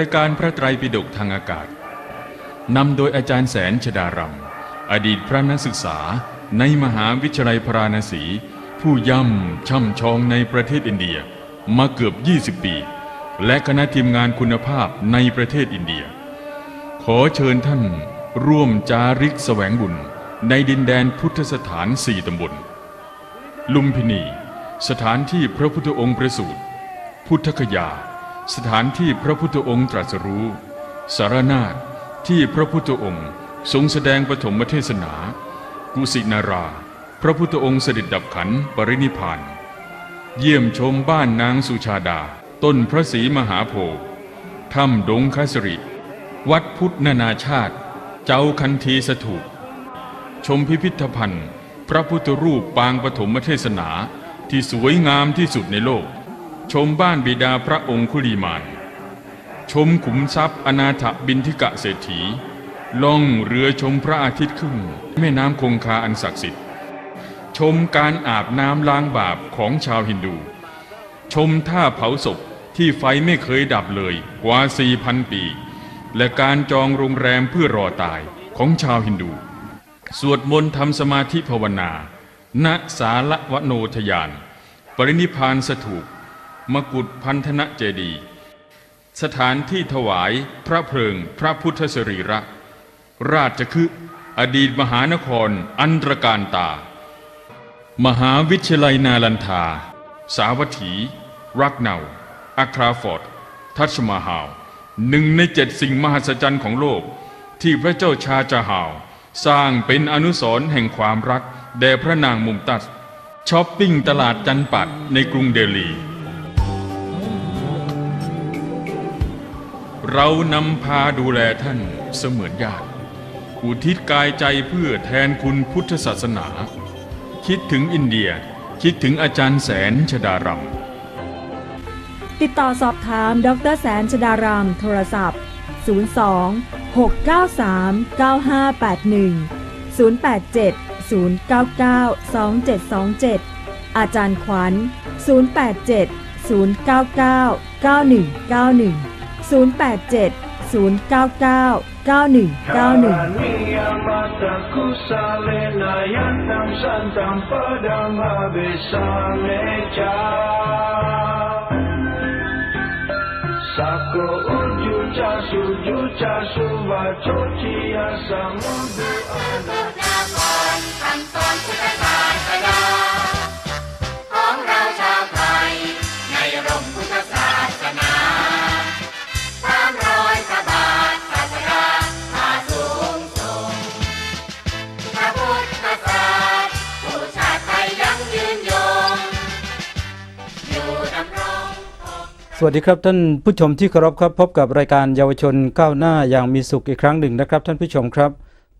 รายการพระไตรปิฎกทางอากาศนำโดยอาจารย์แสนชดารัมอดีตพระนักศึกษาในมหาวิทยาลัยพราณสี ผู้ย่ำช่ำชองในประเทศอินเดียมาเกือบ 20 ปี และคณะทีมงานคุณภาพในประเทศอินเดีย ขอเชิญท่านร่วมจาริกแสวงบุญ ในดินแดนพุทธสถานสี่ตำบล ลุมพินี สถานที่พระพุทธองค์ประสูติพุทธคยา สถานที่พระพุทธองค์ตรัสรู้ สารนาถที่พระพุทธองค์ทรงแสดงปฐมเทศนา กุสินารา พระพุทธองค์เสด็จดับขันปรินิพพาน เยี่ยมชมบ้านนางสุชาดา ต้นพระศรีมหาโพธิ์ถ้ำดงคสริ วัดพุทธนานาชาติ เจ้าคันธีสถูปชมพิพิธภัณฑ์ พระพุทธรูปปางปฐมเทศนาที่สวยงามที่สุดในโลก ชมบ้านบิดาพระองคุลีมาน ชมขุมทรัพย์อนาถบินทิกะเศรษฐี ล่องเรือชมพระอาทิตย์ขึ้น แม่น้ำคงคาอันศักดิ์สิทธิ์ ชมการอาบน้ำล้างบาปของชาวฮินดู ชมท่าเผาศพที่ไฟไม่เคยดับเลยกว่า4,000ปี และการจองโรงแรมเพื่อรอตายของชาวฮินดู สวดมนต์ทำสมาธิภาวนา ณสาละวโนทยาน ปรินิพพานสถูป มกุฏพันธนะเจดี สถานที่ถวายพระเพลิงพระพุทธสรีระ ราชคฤห์อดีตมหานครอันตรการตา มหาวิทยาลัยนาลันทา สาวัตถี รักเนาอัคราฟอร์ด ทัชมาฮาลหนึ่งในเจ็ดสิ่งมหัศจรรย์ของโลก ที่พระเจ้าชาจาฮาว สร้างเป็นอนุสรณ์แห่งความรัก แด่พระนางมุมตัสช้อปปิ้งตลาดจันปัดในกรุงเดลี เรานำพาดูแลท่านเสมือนญาติ อุทิศกายใจเพื่อแทนคุณพุทธศาสนา คิดถึงอินเดีย คิดถึงอาจารย์แสนชดารัมติดต่อสอบถาม ดรแสนชดารามโทรศัพท์ 02 693 9581 087 099 2727 อาจารย์ขวัญ 087 099 9191 087 099 9191 Mataku salena yantam santam padam abesamecha Sako uju casu ju casu vacoci asamo สวัสดีครับท่านผู้ชมที่เคารพครับ พบกับรายการเยาวชนก้าวหน้าอย่างมีสุขอีกครั้งหนึ่งนะครับ ท่านผู้ชมครับ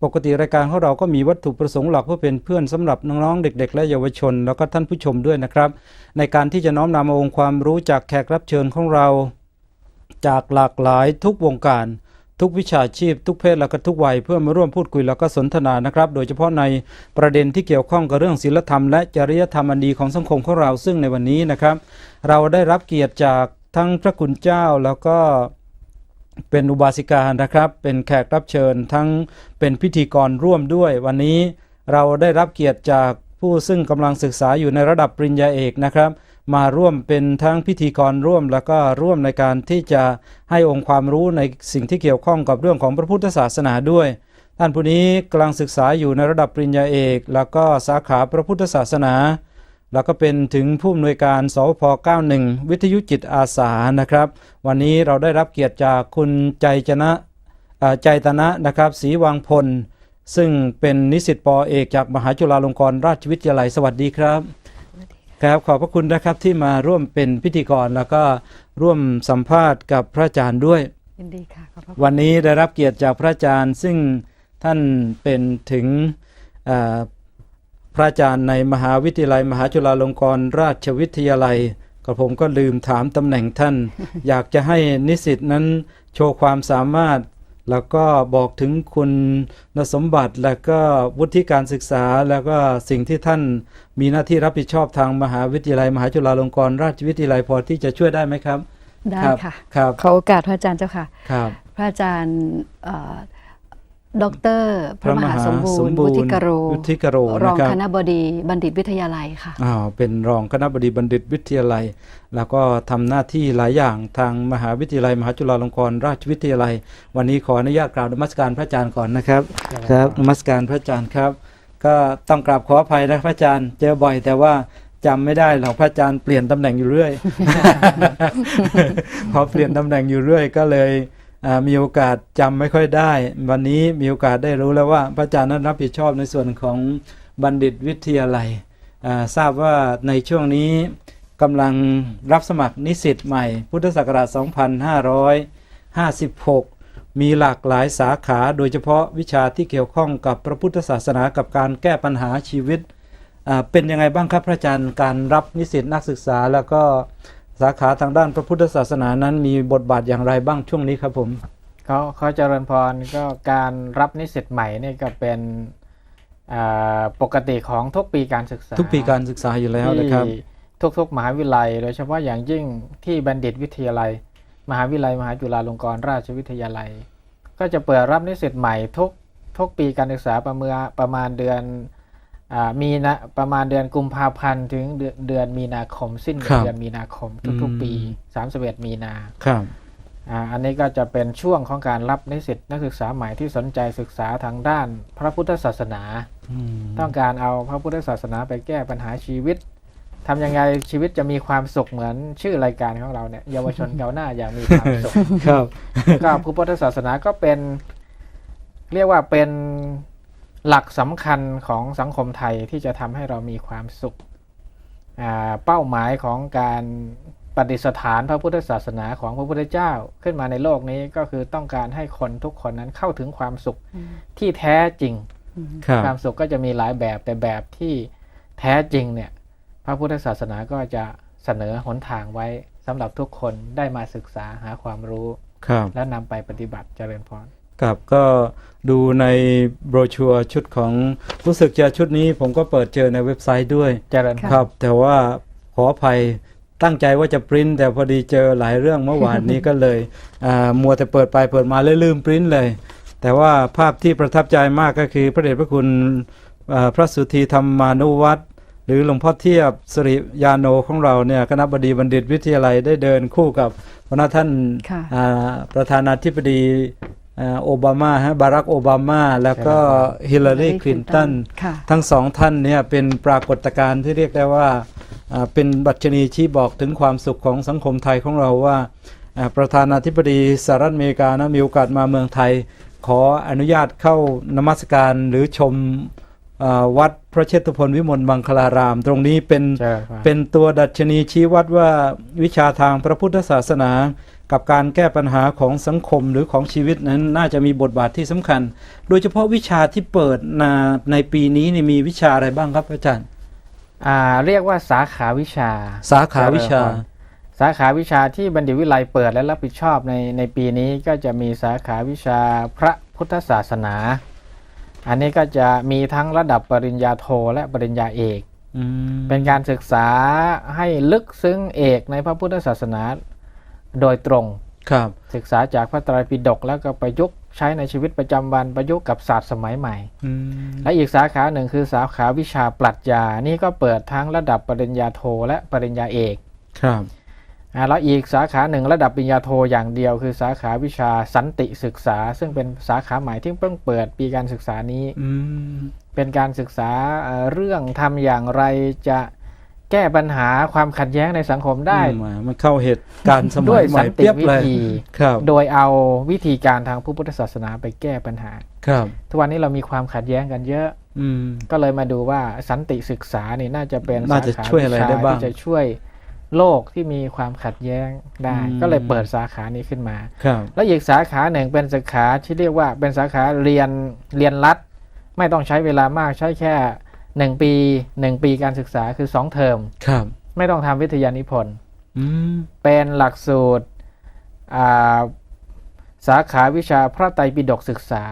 ปกติรายการของเราก็มีวัตถุประสงค์หลักเพื่อเป็นเพื่อนสำหรับน้องๆเด็ก ๆ และเยาวชน แล้วก็ท่านผู้ชมด้วยนะครับ ในการที่จะน้อมนำเอาองค์ความรู้จากแขกรับเชิญของเรา จากหลากหลายทุกวงการ ทุกวิชาชีพ ทุกเพศและก็ทุกวัยเพื่อมาร่วมพูดคุยแล้วก็สนทนานะครับ โดยเฉพาะในประเด็นที่เกี่ยวข้องกับเรื่องศีลธรรมและจริยธรรมอันดีของสังคมของเราซึ่งในวันนี้นะครับ เราได้รับเกียรติจาก ทั้งพระคุณเจ้าแล้วก็เป็นอุบาสิกานะครับ เป็นแขกรับเชิญทั้งเป็นพิธีกรร่วมด้วย วันนี้เราได้รับเกียรติจากผู้ซึ่งกำลังศึกษาอยู่ในระดับปริญญาเอกนะครับ มาร่วมเป็นทั้งพิธีกรร่วม แล้วก็ร่วมในการที่จะให้องค์ความรู้ในสิ่งที่เกี่ยวข้องกับเรื่องของพระพุทธศาสนาด้วย ท่านผู้นี้กำลังศึกษาอยู่ในระดับปริญญาเอก แล้วก็สาขาพระพุทธศาสนา แล้วก็เป็นถึงผู้อำนวยการสพ91 วิทยุจิตอาสานะครับ วันนี้เราได้รับเกียรติจากคุณใจจนะเอ่อใจตนะนะครับศรีวังพล ซึ่งเป็นนิสิตปอเอกจากมหาจุฬาลงกรณราชวิทยาลัยสวัสดีครับ ครับขอบพระคุณนะครับที่มาร่วมเป็นพิธีกรแล้วก็ร่วมสัมภาษณ์กับพระอาจารย์ด้วยยินดีค่ะขอบพระคุณวันนี้ได้รับเกียรติจากพระอาจารย์ ซึ่งท่านเป็นถึงเอ่อ พระอาจารย์ในมหาวิทยาลัย มหาจุฬาลงกรณราชวิทยาลัยก็ผมก็ลืมถามตำแหน่งท่าน อยากจะให้นิสิตนั้นโชว์ความสามารถ แล้วก็บอกถึงคุณสมบัติและก็วุฒิการศึกษา แล้วก็สิ่งที่ท่านมีหน้าที่รับผิดชอบทางมหาวิทยาลัย มหาจุฬาลงกรณราชวิทยาลัยพอที่จะช่วยได้ไหมครับ ได้ครับค่ะครับขอโอกาสพระอาจารย์เจ้าค่ะครับพระอาจารย์เอ่อ ดอกเตอรพระมหาสมบูรณ์พระมหาสมบูรณ์วุฒิกโรวุฒิกโรรองนะครับคณะบดีบัณฑิตวิทยาลัยค่ะอ้าวเป็นรองคณะบดีบัณฑิตวิทยาลัย แล้วก็ทำหน้าที่หลายอย่างทางมหาวิทยาลัย มหาจุฬาลงกรณราชวิทยาลัย วันนี้ขออนุญาตกราบนมัสการพระอาจารย์ก่อนนะครับ ครับนมัสการพระอาจารย์ครับ ก็ต้องกราบขออภัยนะพระอาจารย์ เจอบ่อยแต่ว่าจำไม่ได้หรอกพระอาจารย์เปลี่ยนตำแหน่งอยู่เรื่อย พอเปลี่ยนตำแหน่งอยู่เรื่อยก็เลยอ่า มีโอกาสจำไม่ค่อยได้ วันนี้มีโอกาสได้รู้แล้วว่าพระอาจารย์นั้นรับผิดชอบในส่วนของบัณฑิตวิทยาลัยทราบว่าในช่วงนี้กำลังรับสมัครนิสิตใหม่ พุทธศักราช 2556 มีหลากหลายสาขาโดยเฉพาะวิชาที่เกี่ยวข้องกับพระพุทธศาสนากับการแก้ปัญหาชีวิต เป็นยังไงบ้างครับพระอาจารย์การรับนิสิตนักศึกษาแล้วก็ สาขาทางด้านพระพุทธศาสนานั้นมีบทบาทอย่างไรบ้างช่วงนี้ครับผมเขาเขาเจริญพรก็การรับนิสิตใหม่นี่ก็เป็นอ่าปกติของทุกปีการศึกษา ทุกปีการศึกษาอยู่แล้วนะครับที่ทุกๆ มหาวิทยาลัย โดยเฉพาะอย่างยิ่งที่บัณฑิตวิทยาลัย มหาวิทยาลัย มหาจุฬาลงกรณราชวิทยาลัย ก็จะเปิดรับนิสิตใหม่ทุกทุกปีการศึกษาประเมื่อประมาณเดือนอา มีนะประมาณเดือนกุมภาพันธ์ถึงเดือนเดือนมีนาคม สิ้นครับเดือนมีนาคมทุกอืมๆปี31มีนาครับอ่าอันนี้ก็จะเป็นช่วงของการรับนิสิตนักศึกษาใหม่ที่สนใจศึกษาทางด้านพระพุทธศาสนาอืมต้องการเอาพระพุทธศาสนาไปแก้ปัญหาชีวิตทำยังไงชีวิตจะมีความสุขเหมือนชื่อรายการของเราเนี่ยเยาวชนก้าวหน้าอย่างมีความสุขครับก็พระพุทธศาสนาก็เป็น เรียกว่าเป็น หลักสำคัญของสังคมไทยที่จะทำให้เรามีความสุขอ่าเป้าหมายของการปฏิสถานพระพุทธศาสนาของพระพุทธเจ้าขึ้นมาในโลกนี้ก็คือต้องการให้คนทุกคนนั้นเข้าถึงความสุขที่แท้จริงครับความสุขก็จะมีหลายแบบแต่แบบที่แท้จริงเนี่ยพระพุทธศาสนาก็จะเสนอหนทางไว้สำหรับทุกคนได้มาศึกษาหาความรู้ครับและนำไปปฏิบัติเจริญพร ครับก็ดูในโบรชัวร์ชุดของรู้สึกจะชุดนี้ผมก็เปิดเจอในเว็บไซต์ด้วยเจริญพรครับ แต่ว่าขออภัยตั้งใจว่าจะปริ้นแต่พอดีเจอหลายเรื่องเมื่อวานนี้ก็เลยอ่ามัวแต่เปิดไปเปิดมาเลยลืมปริ้นเลย แต่ว่าภาพที่ประทับใจมากก็คือพระเดชพระคุณอ่าพระสุธีธรรมานุวัตรหรือหลวงพ่อเทียบสริยาโนของเราเนี่ยคณะบดีบัณฑิตวิทยาลัยได้เดินคู่กับพระท่านค่ะอ่าประธานาธิบดีอ่า โอบามาฮะบารักโอบามาแล้วก็ฮิลลารีคลินตันค่ะทั้งสองท่านเนี่ยเป็นปรากฏการณ์ที่เรียกได้ว่าอ่าเป็นบัชนีชี้บอกถึงความสุขของสังคมไทยของเราว่าอ่า ประธานาธิบดีสหรัฐอเมริกานะมีโอกาสมาเมืองไทย ขออนุญาตเข้านมัสการหรือชมอ่า วัดพระเชตุพนวิมลมังคลาราม ตรงนี้เป็นเจริญพรเป็นตัวดัชนีชี้วัดว่าวิชาทางพระพุทธศาสนา กับการแก้ปัญหาของสังคมหรือของชีวิตนั้นน่าจะมีบทบาทที่สำคัญ โดยเฉพาะวิชาที่เปิดนาในปีนี้นี่มีวิชาอะไรบ้างครับอาจารย์อ่าเรียกว่าสาขาวิชา สาขาวิชาเจริญพรสาขาวิชาที่บัณฑิตวิไลยเปิดและรับผิดชอบในในปีนี้ก็จะมีสาขาวิชาพระพุทธศาสนา อันนี้ก็จะมีทั้งระดับปริญญาโทและปริญญาเอกอืมเป็นการศึกษาให้ลึกซึ้งเอกในพระพุทธศาสนาโดยตรงครับ ศึกษาจากพระไตรปิฎกแล้วก็ประยุกต์ใช้ในชีวิตประจำวันประยุกต์กับศาสตร์สมัยใหม่อืมและอีกสาขาหนึ่งคือสาขาวิชาปรัชญานี่ก็เปิดทั้งระดับปริญญาโทและปริญญาเอกครับอ่า แล้วอีกสาขาหนึ่งระดับปริญญาโทอย่างเดียว คือสาขาวิชาสันติศึกษา ซึ่งเป็นสาขาใหม่ที่เพิ่งเปิดปีการศึกษานี้อืมเป็นการศึกษาเอ่อเรื่องทำอย่างไรจะแก้ปัญหาความขัดแย้งในสังคมได้อืมมันเข้าเหตุการณ์สมัด้วยยใหสัม่นเปติรียบวิเลยธีครับ โดยเอาวิธีการทางพระพุทธศาสนาไปแก้ปัญหา ครับ ทุกวันนี้เรามีความขัดแย้งกันเยอะ อืมก็เลยมาดูว่าสันติศึกษานี่น่าจะเป็นน่าจะสขาช่วยอะไรวิชาได้บ้างที่จะช่วย โลกที่มีความขัดแย้งได้อืมก็เลยเปิดสาขานี้ขึ้นมาครับแล้วอีกสาขาหนึ่งเป็นสาขาที่เรียกว่าเป็นสาขาเรียนเรียนรัดไม่ต้องใช้เวลามากใช้แค่หนึ่งปีหนึ่งปีการศึกษาคือสองเทอมครับ ไม่ต้องทำวิทยานิพนธ์อืมเป็นหลักสูตรอ่าสาขาวิชาพระไตรปิฎกศึกษา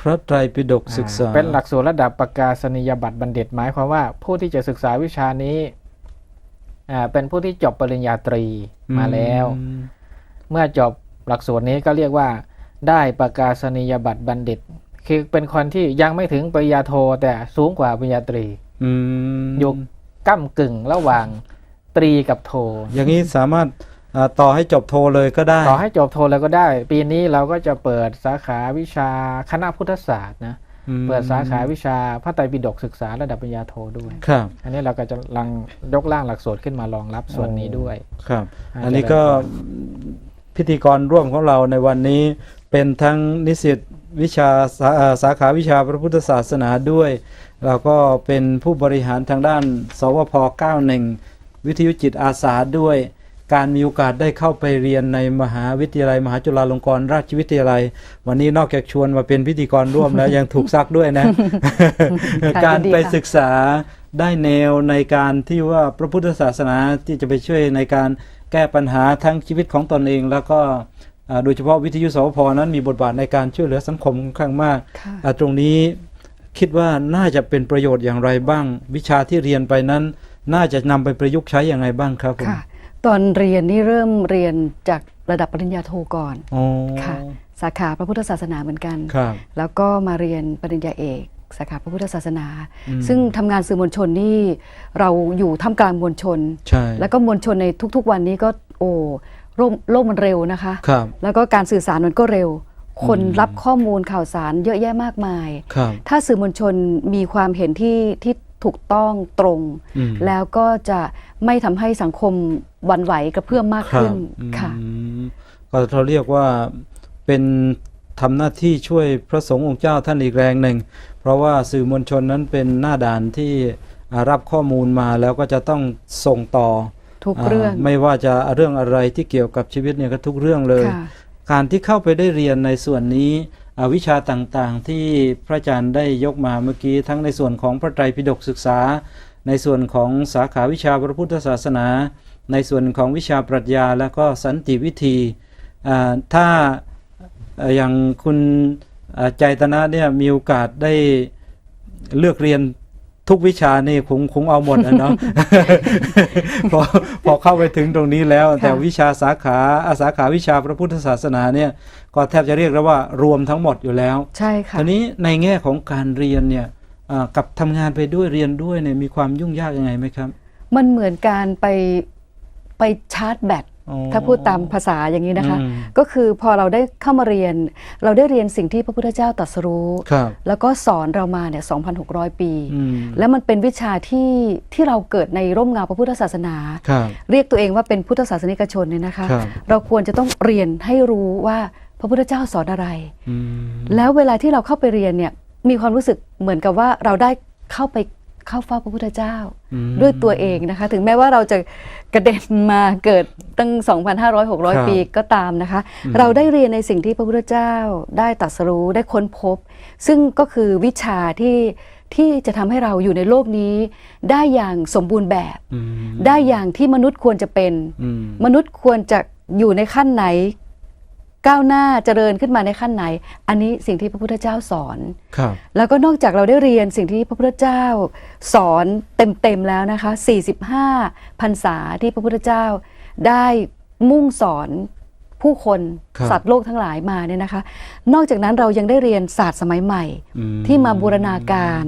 พระไตรปิฎกศึกษาอ่าเป็นหลักสูตรระดับประกาศนียบัตรบัณฑิตหมายความว่าผู้ที่จะศึกษาวิชานี้อ่า เป็นผู้ที่จบปริญญาตรีมาแล้วอืมเมื่อจบหลักสูตรนี้ก็เรียกว่า ได้ประกาศนียบัตรบัณฑิต คือเป็นคนที่ยังไม่ถึงปริญญาโทแต่สูงกว่าปริญญาตรีอืมอยู่ก้ากึ่งระหว่างตรีกับโท อย่างนี้สามารถอ่าต่อให้จบโทเลยก็ได้ ต่อให้จบโทแล้วก็ได้ ปีนี้เราก็จะเปิดสาขาวิชาคณะพุทธศาสตร์นะอืม เปิดสาขาวิชาพระไตรปิฎกศึกษาระดับปริญญาโทด้วยครับอันนี้เราก็จะลังยกร่างหลักสูตรขึ้นมารองรับส่วนนี้ด้วยครับอ่าอันนี้เจริญก็พรพิธีกรร่วมของเราในวันนี้เป็นทั้งนิสิตวิชาสาเอ่อสาขาวิชาพระพุทธศาสนาด้วยแล้วก็เป็นผู้บริหารทางด้าน สวพ 91 วิทยุจิตอาสาด้วย การมีโอกาสได้เข้าไปเรียนในมหาวิทยาลัย มหาจุฬาลงกรณราชวิทยาลัย วันนี้นอกจากชวนมาเป็นพิธีกรร่วมแล้วยังถูกซักด้วยนะ การไปศึกษาได้แนวในการที่ว่าพระพุทธศาสนาที่จะไปช่วยในการแก้ปัญหาทั้งชีวิตของตนเอง แล้วก็อ่าโดยเฉพาะวิทยุสวพนั้นมีบทบาทในการช่วยเหลือสังคมค่อนข้างมากค่ะอ่าตรงนี้คิดว่าน่าจะเป็นประโยชน์อย่างไรบ้าง วิชาที่เรียนไปนั้น น่าจะนำไปประยุกต์ใช้อย่างไรบ้างครับผมค่ะ ตอนเรียนนี่เริ่มเรียนจากระดับปริญญาโทก่อนอ๋อค่ะ สาขาพระพุทธศาสนาเหมือนกัน ครับ แล้วก็มาเรียนปริญญาเอก สาขาพระพุทธศาสนา อืม ซึ่งทำงานสื่อมวลชนนี่เราอยู่ท่ามกลางมวลชน ใช่แล้วก็มวลชนในทุก ๆ วันนี้ก็โอ้โลกโลกมันเร็วนะคะ ครับ แล้วก็การสื่อสารมันก็เร็ว คนอืม รับข้อมูลข่าวสารเยอะแยะมากมาย ครับถ้าสื่อมวลชนมีความเห็นที่ที่ถูกต้องตรง อืม แล้วก็จะ ไม่ทำให้สังคมหวันไหวกระเพื่อมมากครับขึ้นอืมค่ะก็เราเรียกว่าเป็นทำหน้าที่ช่วยพระสงฆ์องค์เจ้าท่านอีกแรงหนึ่ง เพราะว่าสื่อมวลชนนั้นเป็นหน้าด่านที่อ่ารับข้อมูลมาแล้วก็จะต้องส่งต่อทุกเรื่องาไม่ว่าจะเรื่องอะไรที่เกี่ยวกับชีวิตเนี่ยก็ทุกเรื่องเลยค่ะการที่เข้าไปได้เรียนในส่วนนี้อ่าวิชาต่างๆที่พระอาจารย์ได้ยกมาเมื่อกี้ทั้งในส่วนของพระไตรปิฎกศึกษา ในส่วนของสาขาวิชาพระพุทธศาสนา ในส่วนของวิชาปรัชญาและก็สันติวิธีอ่าถ้าเอ่ออย่างคุณอ่าใจตนะเนี่ยมีโอกาสได้เลือกเรียนทุกวิชานี่คงคงเอาหมดนะเนาะพอพอเข้าไปถึงตรงนี้แล้ว แต่วิชาสาขาอาสาขาวิชาพระพุทธศาสนาเนี่ยก็แทบจะเรียกได้ว่ารวมทั้งหมดอยู่แล้ว ใช่ค่ะทีนี้ในแง่ของการเรียนเนี่ยอ่า กับทำงานไปด้วยเรียนด้วยเนี่ยมีความยุ่งยากยังไงไหมครับ มันเหมือนการไปไปชาร์จแบตอ๋อถ้าพูดตามภาษาอย่างนี้นะคะอืมก็คือพอเราได้เข้ามาเรียน เราได้เรียนสิ่งที่พระพุทธเจ้าตรัสรู้ครับแล้วก็สอนเรามาเนี่ย2,600 ปีอืมแล้วมันเป็นวิชาที่ที่เราเกิดในร่มเงาพระพุทธศาสนาครับเรียกตัวเองว่าเป็นพุทธศาสนิกชนเนี่ยนะคะครับเราควรจะต้องเรียนให้รู้ว่าพระพุทธเจ้าสอนอะไรอืมแล้วเวลาที่เราเข้าไปเรียนเนี่ย มีความรู้สึกเหมือนกับว่าเราได้เข้าไปเข้าเฝ้าพระพุทธเจ้าอืมด้วยตัวเองนะคะ ถึงแม้ว่าเราจะกระเด็นมาเกิดตั้งครับ2,500-600 ปีก็ตามนะคะ เราได้เรียนในสิ่งที่พระพุทธเจ้าได้ตรัสรู้ได้ค้นพบ ซึ่งก็คือวิชาที่ที่จะทำให้เราอยู่ในโลกนี้ ได้อย่างสมบูรณ์แบบอืมได้อย่างที่มนุษย์ควรจะเป็นอืมมนุษย์ควรจะอยู่ในขั้นไหน ก้าวหน้าเจริญขึ้นมาในขั้นไหน อันนี้สิ่งที่พระพุทธเจ้าสอน ครับ แล้วก็นอกจากเราได้เรียนสิ่งที่พระพุทธเจ้าสอนเต็มๆแล้วนะคะ 45พรรษาที่พระพุทธเจ้าได้มุ่งสอนผู้คนครับ สัตว์โลกทั้งหลายมาเนี่ยนะคะ นอกจากนั้นเรายังได้เรียนศาสตร์สมัยใหม่ อืมที่มาบูรณาการ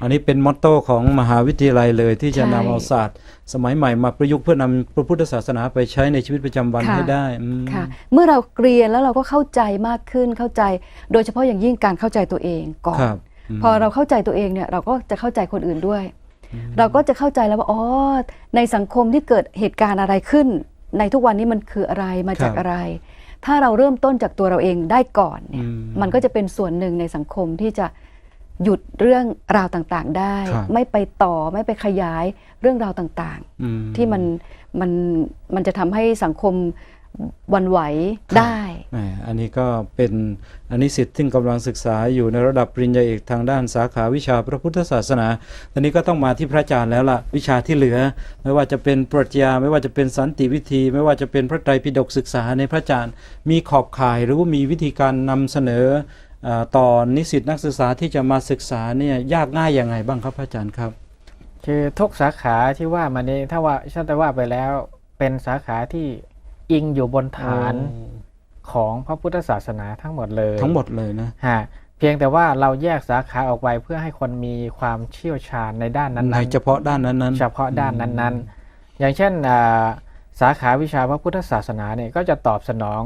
อันนี้เป็นมอตโต้ของมหาวิทยาลัยเลยที่จะใช่นำเอาศาสตร์ สมัยใหม่มาประยุกต์เพื่อนำพระพุทธศาสนาไปใช้ในชีวิตประจำวันค่ะให้ได้อืมค่ะ เมื่อเราเรียนแล้วเราก็เข้าใจมากขึ้นเข้าใจ โดยเฉพาะอย่างยิ่งการเข้าใจตัวเองก่อนครับมพอเราเข้าใจตัวเองเนี่ยเราก็จะเข้าใจคนอื่นด้วย เราก็จะเข้าใจแล้วว่าอ๋อในสังคมที่เกิดเหตุการณ์อะไรขึ้น ในทุกวันนี้มันคืออะไรมาจากครับอะไร ถ้าเราเริ่มต้นจากตัวเราเองได้ก่อนเนี่ยอืมมันก็จะเป็นส่วนหนึ่งในสังคมที่จะ หยุดเรื่องราวต่างๆ ได้ครับไม่ไปต่อไม่ไปขยายเรื่องราวต่างอืมๆที่มันมันมันจะทำให้สังคมหวันไหวได้แหมอันนี้ก็เป็นอันนี้สิทธิ์ที่กำลังศึกษาอยู่ในระดับปริญญาเอกทางด้านสาขาวิชาพระพุทธศาสนา ตอนนี้ก็ต้องมาที่พระอาจารย์แล้วล่ะ วิชาที่เหลือ ไม่ว่าจะเป็นปรัชญา ไม่ว่าจะเป็นสันติวิธี ไม่ว่าจะเป็นพระไตรปิฎกศึกษาในพระอาจารย์ มีขอบข่ายหรือว่ามีวิธีการนำเสนอเอ่อ ต่อนิสิตนักศึกษาที่จะมาศึกษาเนี่ยยากง่ายยังไงบ้างครับพระอาจารย์ครับ คือทุกสาขาที่ว่ามานี้ถ้าว่าฉันแต่ว่าไปแล้วเป็นสาขาที่อิงอยู่บนฐานโอ้ของพระพุทธศาสนาทั้งหมดเลย ทั้งหมดเลยนะฮะเพียงแต่ว่าเราแยกสาขาออกไปเพื่อให้คนมีความเชี่ยวชาญในด้านนั้นในๆเฉพาะด้านนั้นๆเฉพาะด้านนั้นๆ อย่างเช่นอ่าสาขาวิชาพระพุทธศาสนาเนี่ยก็จะตอบสนอง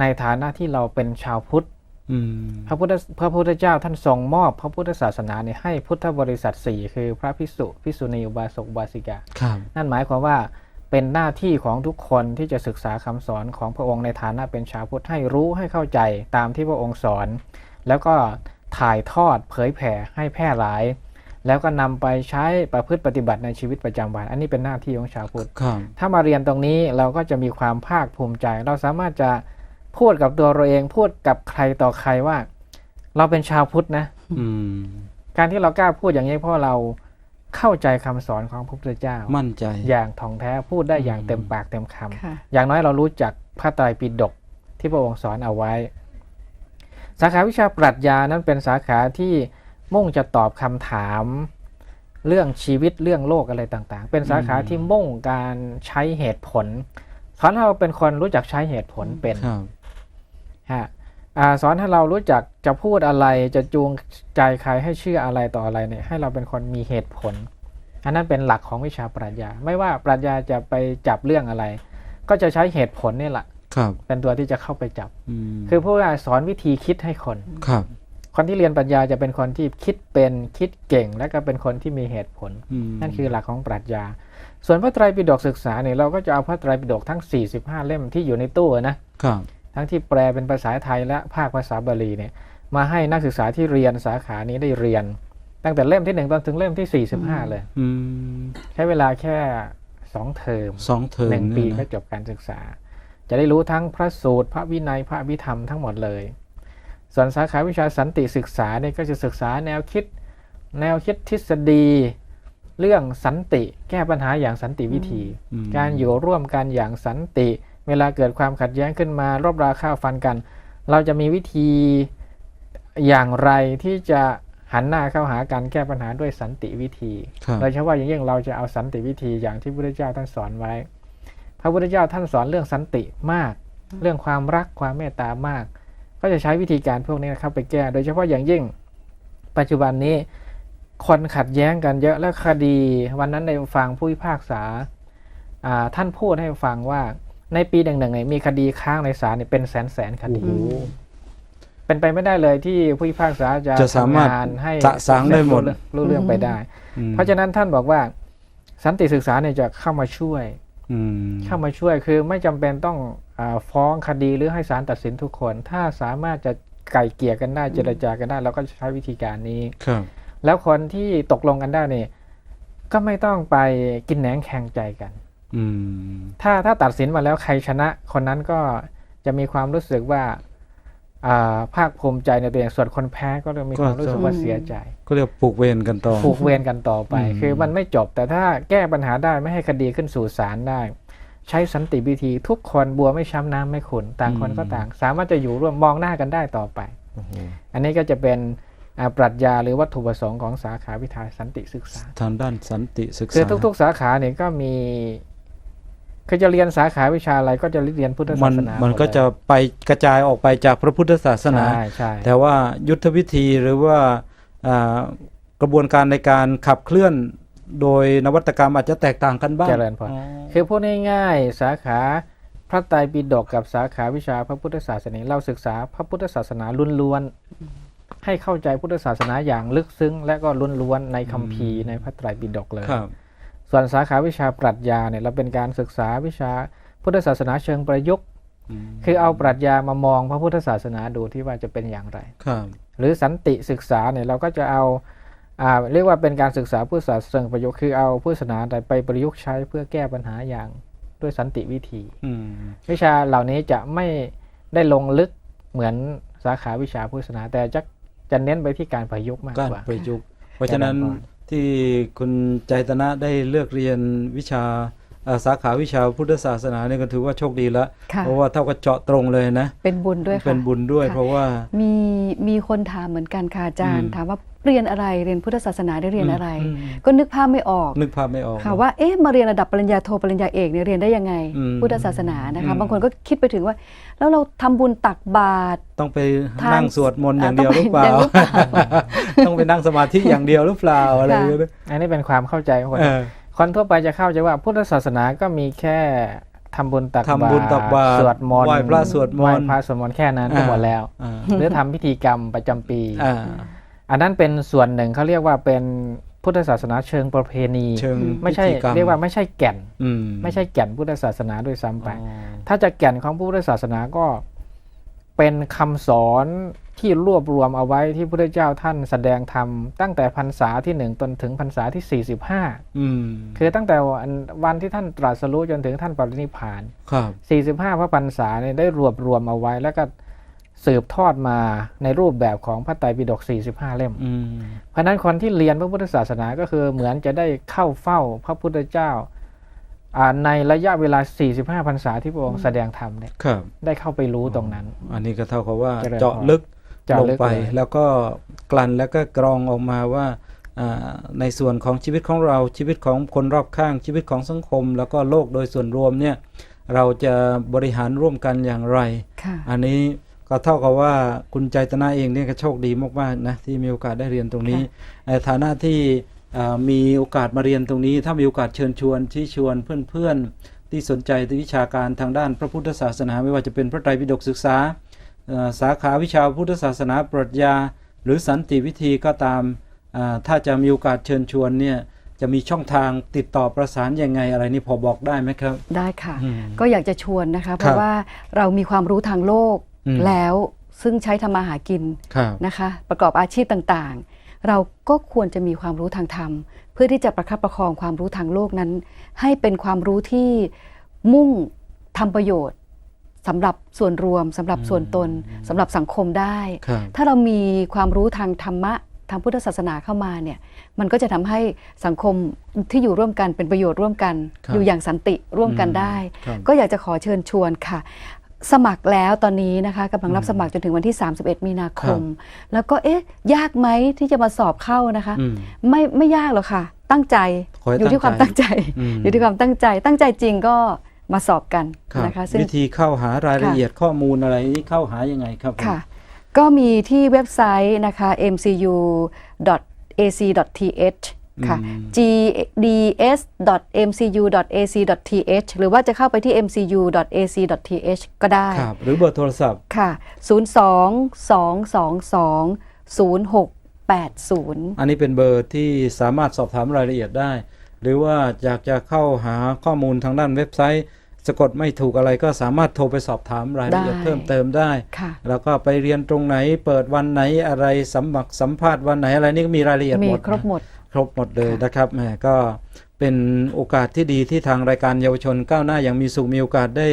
ในฐานะที่เราเป็นชาวพุทธอืม พระพุทธพระพุทธเจ้าท่านทรงมอบพระพุทธศาสนาเนี่ยให้พุทธบริษัทสี่คือพระภิกษุภิกษุณีอุบาสกอุบาสิกาครับนั่นหมายความว่าเป็นหน้าที่ของทุกคนที่จะศึกษาคำสอนของพระองค์ในฐานะเป็นชาวพุทธให้รู้ให้เข้าใจตามที่พระองค์สอน แล้วก็ถ่ายทอดเผยแผ่ให้แพร่หลาย แล้วก็นำไปใช้ประพฤติปฏิบัติในชีวิตประจำวัน อันนี้เป็นหน้าที่ของชาวพุทธครับถ้ามาเรียนตรงนี้เราก็จะมีความภาคภูมิใจ เราสามารถจะ พูดกับตัวเราเองพูดกับใครต่อใครว่า เราเป็นชาวพุทธนะอืมการที่เรากล้าพูดอย่างนี้เพราะเราเข้าใจคำสอนของพระพุทธเจ้า มั่นใจ อย่างท่องแท้พูดได้อย่างอืมเต็มปากเต็มคำค่ะอย่างน้อยเรารู้จักพระไตรปิฎกที่พระองค์สอนเอาไว้ สาขาวิชาปรัชญานั้นเป็นสาขาที่มุ่งจะตอบคำถาม เรื่องชีวิตเรื่องโลกอะไรต่าง ๆ เป็นสาขาที่มุ่งการใช้เหตุผลสอนให้เราเป็นคนรู้จักใช้เหตุผลเป็นครับ ฮะอ่าสอนให้เรารู้จักจะพูดอะไรจะจูงใจใครให้เชื่ออะไรต่ออะไรเนี่ยให้เราเป็นคนมีเหตุผล อันนั้นเป็นหลักของวิชาปรัชญา ไม่ว่าปรัชญาจะไปจับเรื่องอะไร ก็จะใช้เหตุผลนี่แหละครับเป็นตัวที่จะเข้าไปจับอืมคือผู้ว่าสอนวิธีคิดให้คนครับ คนที่เรียนปรัชญาจะเป็นคนที่คิดเป็นคิดเก่ง และก็เป็นคนที่มีเหตุผลมนั่นคือหลักของปรัชญา ส่วนพระไตรปิฎกศึกษาเนี่ยเราก็จะเอาพระไตรปิฎกทั้ง 45 เล่มที่อยู่ในตู้นะครับ ทั้งที่แปลเป็นภาษาไทยและภาคภาษาบาลีเนี่ยมาให้นักศึกษาที่เรียนสาขานี้ได้เรียน ตั้งแต่เล่มที่หนึ่งจนถึงเล่มที่45เลยอืมใช้เวลาแค่2เทอมสองเทอมหนึ่งปีเยก็นะจบการศึกษา จะได้รู้ทั้งพระสูตร พระวินัยพระอภิธรรมทั้งหมดเลย ส่วนสาขาวิชาสันติศึกษาเนี่ยก็จะศึกษาแนวคิด แนวคิดทฤษฎี เรื่องสันติ แก้ปัญหาอย่างสันติวิธีอืมการอยู่ร่วมกันอย่างสันติ เวลาเกิดความขัดแย้งขึ้นมารบราฆ่าฟันกัน เราจะมีวิธีอย่างไรที่จะหันหน้าเข้าหาการแก้ปัญหาด้วยสันติวิธีครับโดยเฉพาะอย่างยิ่งเราจะเอาสันติวิธีอย่างที่พระพุทธเจ้าท่านสอนไว้ พระพุทธเจ้าท่านสอนเรื่องสันติมาก เรื่องความรักความเมตตามาก ก็จะใช้วิธีการพวกนี้เข้าไปแก้ โดยเฉพาะอย่างยิ่ง ปัจจุบันนี้คนขัดแย้งกันเยอะและคดี วันนั้นในฟังผู้พิพากษาอ่าท่านพูดให้ฟังว่า ในปีหนึ่งๆเนี่ยมีคดีค้างในศาลเนี่ยเป็นแสนแสนๆคดีโอ้โหเป็นไปไม่ได้เลยที่ผู้พิพากษาจะจะสามารถทำงนให้สะสางได้หมดรู้เรื่องไปได้อืมเพราะฉะนั้นท่านบอกว่า สันติศึกษาเนี่ยจะเข้ามาช่วยอืมเข้ามาช่วยคือไม่จำเป็นต้องอาฟ้องคดีหรือให้ศาลตัดสินทุกคน ถ้าสามารถจะไก่เกลี่ยกันได้เจรจากันได้เราก็จะใช้วิธีการนี้ครับ แล้วคนที่ตกลงกันได้เนี่ยก็ไม่ต้องไปกินแหนงแข่งใจกันอืม ถ้าถ้าตัดสินมาแล้วใครชนะ คนนั้นก็จะมีความรู้สึกว่าอ่าภาคภูมิใจในตัวเองส่วนคนแพ้ก็จะมีความรู้สึกว่าเสียใจ ก็เรียกผูกเวรกันต่อผูกเวรกันต่อไปอืมคือมันไม่จบ แต่ถ้าแก้ปัญหาได้ไม่ให้คดีขึ้นสู่ศาลได้ ใช้สันติวิธีทุกคนบัวไม่ช้ำน้ำไม่ขุนต่างคนก็ต่าง สามารถจะอยู่ร่วมมองหน้ากันได้ต่อไปโอ้โหอันนี้ก็จะเป็นอ่าปรัชญาหรือวัตถุประสงค์ของสาขาวิทยาสันติศึกษา ทางด้านสันติศึกษาคือทุก ๆ สาขาเนี่ยก็มี คือจะเรียนสาขาวิชาอะไรก็จะเรียนพุทธมัศานสนา มันหดก็เลยจะไปกระจายออกไปจากพระพุทธศาสนาใช่ใช่แต่ว่ายุทธวิธีหรือว่าอ่ากระบวนการในการขับเคลื่อนโดยนวัตกรรมอาจจะแตกต่างกันบ้างเจริญพรอ๋อคือพูดง่ายๆสาขาพระไตรปิฎกกับสาขาวิชาพระพุทธศาสนาเราศึกษาพระพุทธศาสนาล้วนๆให้เข้าใจพุทธศาสนาอย่างลึกซึ้ง และก็ล้วนๆในคัมภีร์ในพระไตรปิฎกเลยครับ ส่วนสาขาวิชาปรัชญาเนี่ยเราเป็นการศึกษาวิชาพุทธศาสนาเชิงประยุกต์มคือเอาปรัชญามามองพระพุทธศาสนาดูที่ว่าจะเป็นอย่างไรครับหรือสันติศึกษาเนี่ยเราก็จะเอาอ่าเรียกว่าเป็นการศึกษาพุทธศาสนาเชิงประยุกต์คือเอาพุทธศาสนาไปประยุกต์ใช้เพื่อแก้ปัญหาอย่างด้วยสันติวิธีอืมวิชาเหล่านี้จะไม่ได้ลงลึกเหมือนสาขาวิชาพุทธศาสนาแต่จะจะเน้นไปที่การประยุกต์มากการกว่าประยุกต์ เพราะฉะนั้นเจริญพร ที่คุณใจตนะได้เลือกเรียนวิชาเอ่อสาขาวิชาพุทธศาสนาเนี่ยก็ถือว่าโชคดีแล้วค่ะเพราะว่าเท่ากับเจาะตรงเลยนะ เป็นบุญด้วยค่ะเป็นบุญด้วยค่ะเพราะว่ามีมีคนถามเหมือนกันค่ะอาจารย์อืมถามว่า เรียนอะไรเรียนพุทธศาสนาได้เรียนอะไรอืมก็นึกภาพไม่ออกนึกภาพไม่ออกค่ะว่าเอ๊ะมาเรียนระดับปริญญาโทปริญญาเอกเนี่ยเรียนได้ยังไงอืมพุทธศาสนานะคะอืมบางคนก็คิดไปถึงว่า แล้วเราทำบุญตักบาตรต้องไปทางนั่งสวดมนต์อย่างอ่าเดียวหรือเปล่าต้องไปอย่างหรือเปล่าต้องไปนั่งสมาธิอย่างเดียวหรือเปล่าอะไรอย่างเงี้ยอันนี้เป็นความเข้าใจของคนเออคนทั่วไปจะเข้าใจว่าพุทธศาสนาก็มีแค่ทำบุญตักทำบุญตักบาตรสวดมนต์ไหว้พระสวดมนต์ไหว้พระสวดมนต์แค่นั้นก็หมดแล้วอ่าหรือทำพิธีกรรมประจำปี อ่าอันนั้นเป็นส่วนหนึ่งเขาเรียกว่าเป็นพุทธศาสนาเชิงประเพณีเชิงไม่ใช่พิธีกรรมเรียกว่าไม่ใช่แก่นอืมไม่ใช่แก่นพุทธศาสนาด้วยซ้ำไปอ๋อถ้าจะแก่นของพุทธศาสนาก็เป็นคำสอนที่รวบรวมเอาไว้ที่พระเจ้าท่านแสดงธรรมตั้งแต่พรรษาที่หนึ่งจนถึงพรรษาที่45อืมคือตั้งแต่วันวันที่ท่านตรัสรู้จนถึงท่านปรินิพพานครับ45พระพรรษาเนี่ยได้รวบรวมเอาไว้แล้วก็ สืบทอดมาในรูปแบบของพระไตรปิฎก 45 เล่มอืมเพราะฉะนั้นคนที่เรียนพระพุทธศาสนาก็คือเหมือนจะได้เข้าเฝ้าพระพุทธเจ้าอ่าในระยะเวลา 45พรรษาที่พระองค์แสดงธรรมเนี่ยครับได้เข้าไปรู้ตรงนั้น อันนี้ก็เท่ากับว่าเจริญพรเจาะลึกเจาะลงลึกไปเลยแล้วก็กลั่นแล้วก็กรองออกมาว่าอ่าในส่วนของชีวิตของเราชีวิตของคนรอบข้างชีวิตของสังคม แล้วก็โลกโดยส่วนรวมเนี่ยเราจะบริหารร่วมกันอย่างไรค่ะอันนี้ ก็เท่ากับว่าคุณใจตนาเองเนี่ยก็โชคดีมากๆนะที่มีโอกาสได้เรียนตรงนี้ในฐานะที่อ่ามีโอกาสมาเรียนตรงนี้ ถ้ามีโอกาสเชิญชวนชี้ชวนเพื่อนๆ ที่สนใจในวิชาการทางด้านพระพุทธศาสนา ไม่ว่าจะเป็นพระไตรปิฎกศึกษาเอ่อสาขาวิชาพุทธศาสนาปรัชญา หรือสันติวิธีก็ตามอ่าถ้าจะมีโอกาสเชิญชวนเนี่ยจะมีช่องทางติดต่อประสานยังไงอะไรนี่พอบอกได้ไหมครับ ได้ค่ะอืมก็อยากจะชวนนะคะ เพราะว่าเรามีความรู้ทางโลกอืม แล้วซึ่งใช้ทำมาหากินครับนะคะ ประกอบอาชีพต่างๆ เราก็ควรจะมีความรู้ทางธรรม เพื่อที่จะประคับประคองความรู้ทางโลกนั้น ให้เป็นความรู้ที่มุ่งทำประโยชน์สำหรับส่วนรวมสำหรับส่วนตนสำหรับสังคมได้ครับถ้าเรามีความรู้ทางธรรมะทางพุทธศาสนาเข้ามาเนี่ยมันก็จะทำให้สังคมที่อยู่ร่วมกันเป็นประโยชน์ร่วมกันครับอยู่อย่างสันติร่วมกันอืมได้ครับก็อยากจะขอเชิญชวนค่ะ สมัครแล้วตอนนี้นะคะกำลังรับสมัครจนถึงวันที่ 31 มีนาคม แล้วก็เอ๊ะ ยากไหมที่จะมาสอบเข้านะคะอืมไม่ไม่ยากหรอกค่ะ ตั้งใจขอให้อยู่ที่ความตั้ตั้งงใจใจอืมอยู่ที่ความตั้งใจ ตั้งใจจริงก็มาสอบกันครับนะคะซึ่งวิธีเข้าหารายละค่ะเอียดข้อมูลอะไรนี่เข้าหายังไงครับผมค่ะ ก็มีที่เว็บไซต์นะคะ mcu.ac.th ค่ะ gds.mcu.ac.th หรือว่าจะเข้าไปที่ mcu.ac.th ก็ได้ครับหรือเบอร์โทรศัพท์ค่ะ 02-222-0680 อันนี้เป็นเบอร์ที่สามารถสอบถามรายละเอียดได้ หรือว่าอยากจะเข้าหาข้อมูลทางด้านเว็บไซต์สะกดไม่ถูกอะไรก็สามารถโทรไปสอบถามรายละเอียดได้เพิ่มเติมได้ค่ะแล้วก็ไปเรียนตรงไหนเปิดวันไหนอะไรสัมมัครสัมภาษณ์วันไหนอะไรนี่ก็มีรายละเอียดมีหมดครบหมด ครบหมดเลยค่ะนะครับแหมก็เป็นโอกาสที่ดีที่ทางรายการเยาวชนก้าวหน้าอย่างมีสุขมีโอกาสได้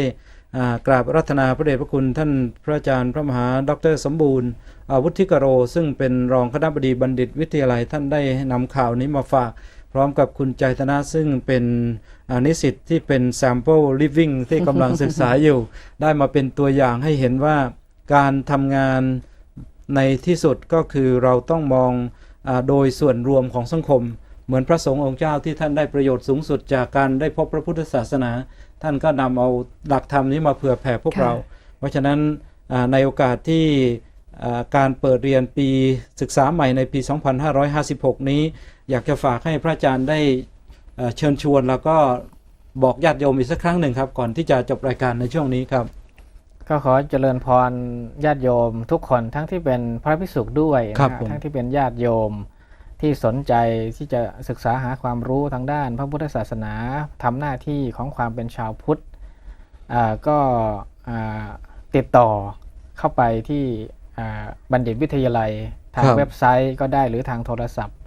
อ่ากราบรัตนาพระเดชพระคุณท่านพระอาจารย์พระมหาดร สมบูรณ์อาวุธิกโร ซึ่งเป็นรองคณบดีบัณฑิตวิทยาลัยท่านได้นำข่าวนี้มาฝาก พร้อมกับคุณใจธนะซึ่งเป็นอ่านิสิตที่เป็น sample living ที่กำลังศึกษาอยู่ ได้มาเป็นตัวอย่างให้เห็นว่าการทำงานในที่สุดก็คือเราต้องมองอา โดยส่วนรวมของสังคม เหมือนพระสงฆ์องค์เจ้าที่ท่านได้ประโยชน์สูงสุดจากการได้พบพระพุทธศาสนา ท่านก็นำเอาหลักธรรมนี้มาเผื่อแผ่พวกค่ะเรา เพราะฉะนั้นอ่าในโอกาสที่อ่าการเปิดเรียนปีศึกษาใหม่ในปี 2556 นี้ อยากจะฝากให้พระอาจารย์ได้เอ่อเชิญชวนแล้วก็บอกญาติโยมอีกสักครั้งหนึ่งครับ ก่อนที่จะจบรายการในช่วงนี้ครับ ก็ขอเจริญพรญาติโยมทุกคนทั้งที่เป็นพระภิกษุด้วยนะฮะทั้งที่เป็นญาติโยมที่สนใจที่จะศึกษาหาความรู้ทางด้านพระพุทธศาสนาทำหน้าที่ของความเป็นชาวพุทธอ่าก็อ่าติดต่อเข้าไปที่อ่าบัณฑิตวิทยาลัยทางครับเว็บไซต์ก็ได้หรือทางโทรศัพท์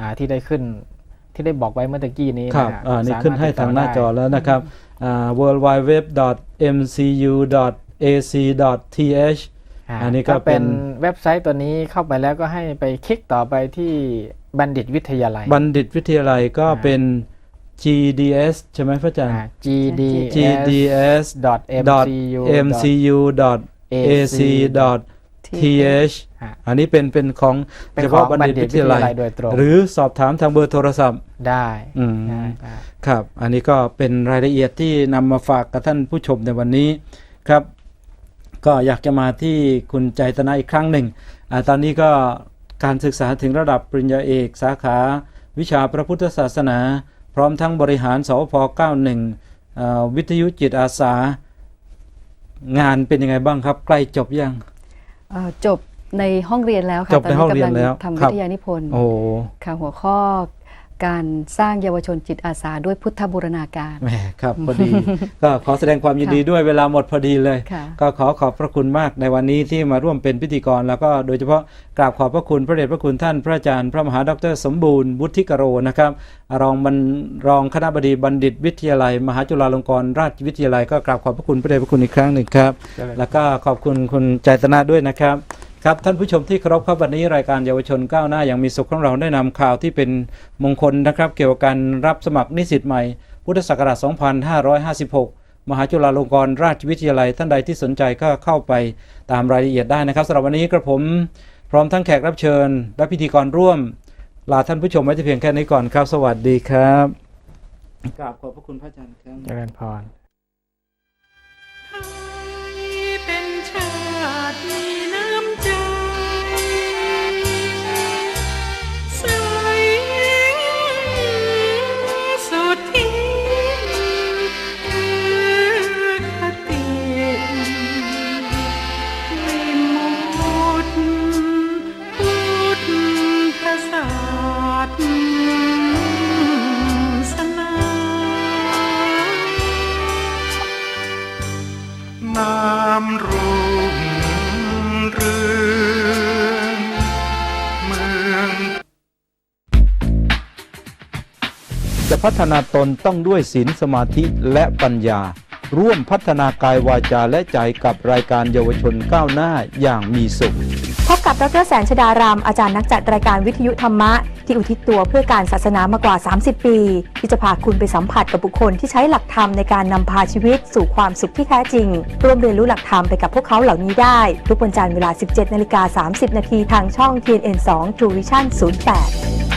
อ่าที่ได้ขึ้นที่ได้บอกไว้เมื่อตะกี้นี้ครับนะฮะอ่านี่สมรถขึ้นให้ทางหน้าจอติดต่ได้แล้วนะครับอ่า worldwideweb.mcu.ac.th าอันนี้ก็ก็เป็เป็นนเว็บไซต์ตัวนี้เข้าไปแล้วก็ให้ไปคลิกต่อไปที่บัณฑิตวิทยาลัย บัณฑิตวิทยาลัยก็อ่าเป็น GDS ใช่ไหมพระอาจารย์อ่า gds GDS dot mcu mcu ac th ฮะอันนี้เป็นเป็นของเป็นเฉของพาะบัณฑิตบัณฑิตวิทยาลัยวิทยาลัยโดยตรงหรือสอบถามทางเบอร์โทรศัพท์ได้อืมได้ได้ครับ อันนี้ก็เป็นรายละเอียดที่นำมาฝากกับท่านผู้ชมในวันนี้ครับ ก็อยากจะมาที่คุณใจตนาอีกครั้งหนึ่งอาตอนนี้ก็การศึกษาถึงระดับปริญญาเอกสาขา วิชาพระพุทธศาสนา พร้อมทั้งบริหารสพ91เอ่อวิทยุจิตอาสา งานเป็นยังไงบ้างครับ ใกล้จบยังเอ่อจบในห้องเรียนแล้วค่ะจบในห้องเรียนตแล้วกำลังทำครัวิบทยานิพนธ์โอ้ค่ะหัวข้อ การสร้างเยาวชนจิตอาสาด้วยพุทธบูรณาการแหมครับพอดี ก็ขอแสดงความยินดีด้วยเวลาหมดพอดีเลยค่ะก็ขอขอบพระคุณมากในวันนี้ที่มาร่วมเป็นพิธีกร แล้วก็โดยเฉพาะกราบขอบพระคุณพระเดชพระคุณท่าน พระอาจารย์พระมหาดร สมบูรณ์วุฒิกโรนะครับรองบรรรองคณะบดีบัณฑิตวิทยาลัย มหาจุฬาลงกรณราชวิทยาลัย ก็กราบขอบพระคุณพระเดชพระคุณอีกครั้งหนึ่งครับเจริญแล้วก็ขอบคุณคุณใจตนาด้วยนะครับ ครับท่านผู้ชมที่เคารพครับวันนี้รายการเยาวชนก้าวหน้าอย่างมีสุขของเราได้นำข่าวที่เป็นมงคลนะครับ เกี่ยวกับการรับสมัครนิสิตใหม่ พุทธศักราช 2556 มหาจุฬาลงกรณราชวิทยาลัย ท่านใดที่สนใจก็เข้าไปตามรายละเอียดได้นะครับสำหรับวันนี้กระผม พร้อมทั้งแขกรับเชิญ และพิธีกรร่วม ลาท่านผู้ชมไว้แต่เพียงแค่นี้ก่อนครับ สวัสดีครับกราบขอบพระคุณพระอาจารย์ครับเจริญพร พัฒนาตนต้องด้วยศีลสมาธิและปัญญา ร่วมพัฒนากายวาจาและใจกับรายการเยาวชนก้าวหน้าอย่างมีสุข พบกับดรแสนชดาราม อาจารย์นักจัดรายการวิทยุธรรมะ ที่อุทิศตัวเพื่อการศาสนามากว่า 30 ปี ที่จะพาคุณไปสัมผัสกับบุคคลที่ใช้หลักธรรมในการนำพาชีวิตสู่ความสุขที่แท้จริง ร่วมเรียนรู้หลักธรรมไปกับพวกเขาเหล่านี้ได้ ทุกวันจันทร์เวลา 17นาฬิกา30นาทีทางช่อง TNN2 True Vision 08